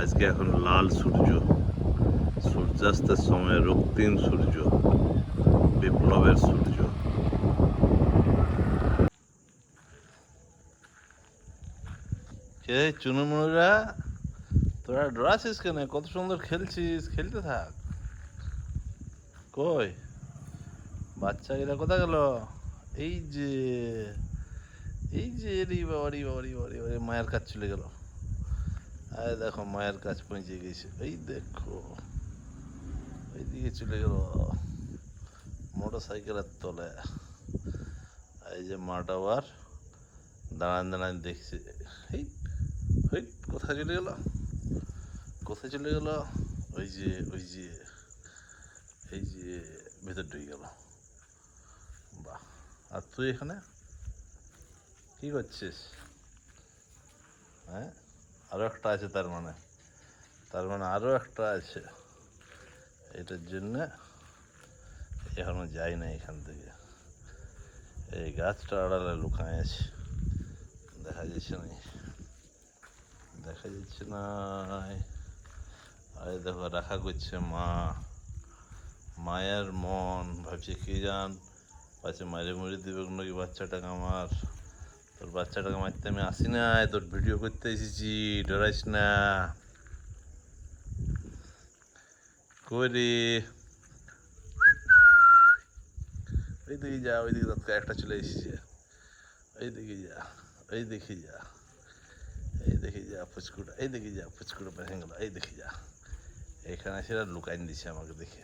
আজকে এখন লাল সূর্য সূর্যাস্তের সময় রক্তিম সূর্য বিপ্লবের সূর্য। কে চুনুমুনুরা তোরা ডরাছিস কেন? কত সুন্দর খেলছিস খেলতে থাক। কই? বাচ্চা এরা কোথা গেল? এই যে এই যে রে বাবা রে বাবা রে বাবা রে, মায়ের কাজ চলে গেল। আরে দেখো, মায়ের কাজ পৌঁছে গেছে। এই দেখো, এইদিকে চলে গেল মোটর সাইকেলের তলে। এই যে মাটা আবার দাঁড়ান দাঁড়ান, দেখছে। এই এই কোথায় চলে গেল? কোথায় চলে গেল? ওই যে ওই যে, এই যে, ভেতর ঢুকে গেল। বাহ, আর তুই এখানে? কি করছিস? হ্যাঁ? আরও একটা আছে তার মানে। তার মানে আরও একটা আছে। এটার জন্যে এখনও যাই না এখান থেকে। এই গাছটা আড়ালে লুকায় আছে। দেখা যাচ্ছে না দেখা যাচ্ছে না আরে দেখো, রাখা করছে মা। মায়ের মন। ভাবছে কি জান? পাছে মারে মুড়ি দিবে নাকি বাচ্চাটাকে আমার? তোর বাচ্চাটাকে মারতে আমি আসি না, তোর ভিডিও করতে এসেছি, ডরাইস না। করি ওই দিকে যা, ওই দিকে তৎকাল একটা চলে এসেছে। ওই দিকে যা, ওই দেখে যা, এই দেখে যা ফুচকুটা এই দেখে যা ফুচকুটা বেঁধে গেল, এই দেখে যা। এখানে সেটা লুকাইন দিছে আমাকে দেখে।